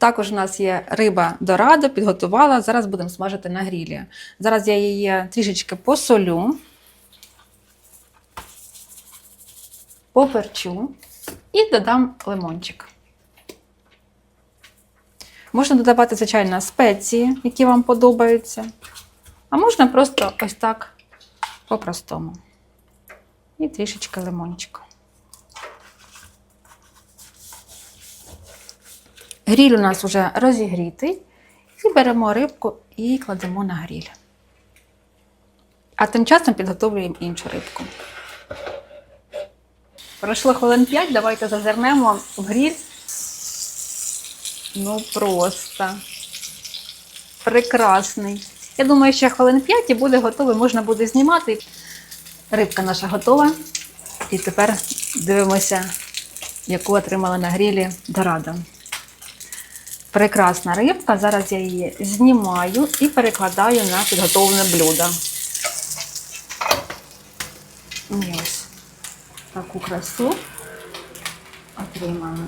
Також у нас є риба дорадо, підготувала. Зараз будемо смажити на грілі. Зараз я її трішечки посолю, поперчу і додам лимончик. Можна додавати, звичайно, спеції, які вам подобаються. А можна просто ось так по-простому. І трішечки лимончику. Гріль у нас вже розігрітий. І беремо рибку і кладемо на гріль. А тим часом підготовлюємо іншу рибку. Пройшло хвилин 5, давайте зазирнемо в гріль. Ну просто прекрасний. Я думаю, ще хвилин 5 і буде готовий, можна буде знімати. Рибка наша готова. І тепер дивимося, яку отримала на грілі дорадо. Прекрасна рибка. Зараз я її знімаю і перекладаю на підготовлене блюдо. І ось таку красу отримаємо.